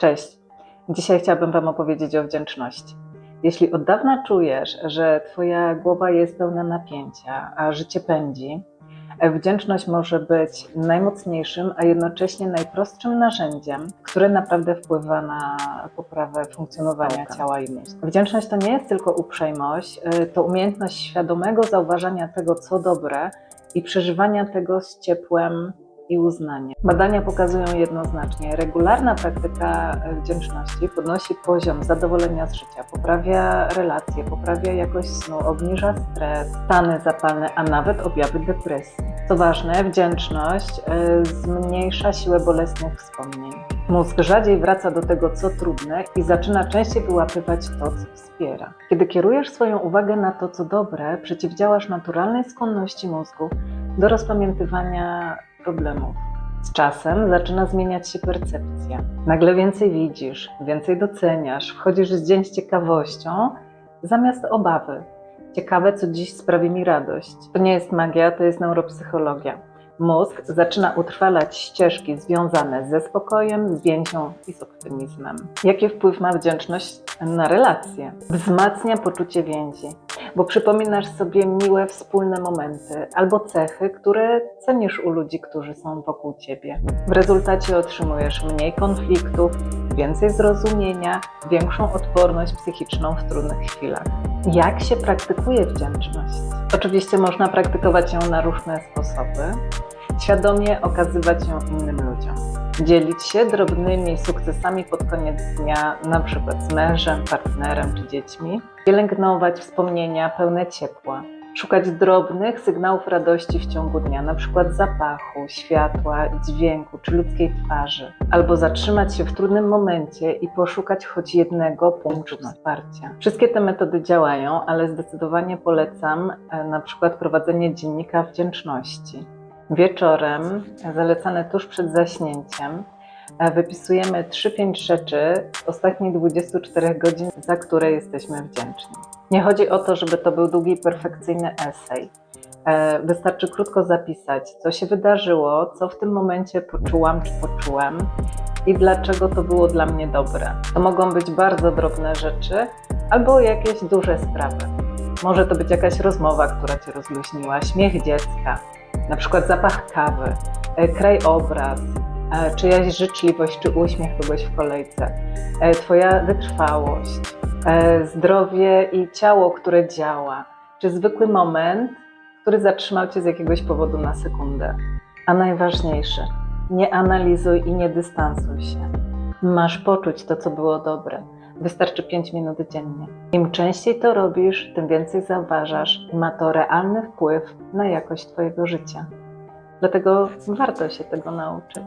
Cześć. Dzisiaj chciałabym Wam opowiedzieć o wdzięczności. Jeśli od dawna czujesz, że Twoja głowa jest pełna napięcia, a życie pędzi, wdzięczność może być najmocniejszym, a jednocześnie najprostszym narzędziem, które naprawdę wpływa na poprawę funkcjonowania ciała i mózgu. Wdzięczność to nie jest tylko uprzejmość, e, to umiejętność świadomego zauważania tego, co dobre i przeżywania tego z ciepłem i uznaniem. Badania pokazują jednoznacznie, regularna praktyka e, wdzięczności podnosi poziom zadowolenia z życia, poprawia relacje, poprawia jakość snu, obniża stres, stany zapalne, a nawet objawy depresji. Co ważne, wdzięczność e, zmniejsza siłę bolesnych wspomnień. Mózg rzadziej wraca do tego, co trudne i zaczyna częściej wyłapywać to, co wspiera. Kiedy kierujesz swoją uwagę na to, co dobre, przeciwdziałasz naturalnej skłonności mózgu do rozpamiętywania problemów. Z czasem zaczyna zmieniać się percepcja. Nagle więcej widzisz, więcej doceniasz, wchodzisz z dzień z ciekawością zamiast obawy. Ciekawe, co dziś sprawi mi radość. To nie jest magia, to jest neuropsychologia. Mózg zaczyna utrwalać ścieżki związane ze spokojem, z więzią i z optymizmem. Jaki wpływ ma wdzięczność na relacje? Wzmacnia poczucie więzi, bo przypominasz sobie miłe wspólne momenty albo cechy, które cenisz u ludzi, którzy są wokół ciebie. W rezultacie otrzymujesz mniej konfliktów, więcej zrozumienia, większą odporność psychiczną w trudnych chwilach. Jak się praktykuje wdzięczność? Oczywiście można praktykować ją na różne sposoby. Świadomie okazywać ją innym ludziom. Dzielić się drobnymi sukcesami pod koniec dnia, na przykład z mężem, partnerem czy dziećmi. Pielęgnować wspomnienia pełne ciepła. Szukać drobnych sygnałów radości w ciągu dnia, na przykład zapachu, światła, dźwięku czy ludzkiej twarzy. Albo zatrzymać się w trudnym momencie i poszukać choć jednego punktu wsparcia. Wszystkie te metody działają, ale zdecydowanie polecam e, na przykład prowadzenie dziennika wdzięczności. Wieczorem, zalecane tuż przed zaśnięciem, e, wypisujemy 3-5 rzeczy z ostatnich 24 godzin, za które jesteśmy wdzięczni. Nie chodzi o to, żeby to był długi, perfekcyjny esej. E, Wystarczy krótko zapisać, co się wydarzyło, co w tym momencie poczułam czy poczułem i dlaczego to było dla mnie dobre. To mogą być bardzo drobne rzeczy albo jakieś duże sprawy. Może to być jakaś rozmowa, która cię rozluźniła, śmiech dziecka, na przykład zapach kawy, e, krajobraz, e, czyjaś życzliwość czy uśmiech kogoś w kolejce, e, Twoja wytrwałość, zdrowie i ciało, które działa, czy zwykły moment, który zatrzymał Cię z jakiegoś powodu na sekundę. A najważniejsze, nie analizuj i nie dystansuj się. Masz poczuć to, co było dobre. Wystarczy 5 minut dziennie. Im częściej to robisz, tym więcej zauważasz i ma to realny wpływ na jakość Twojego życia. Dlatego warto się tego nauczyć.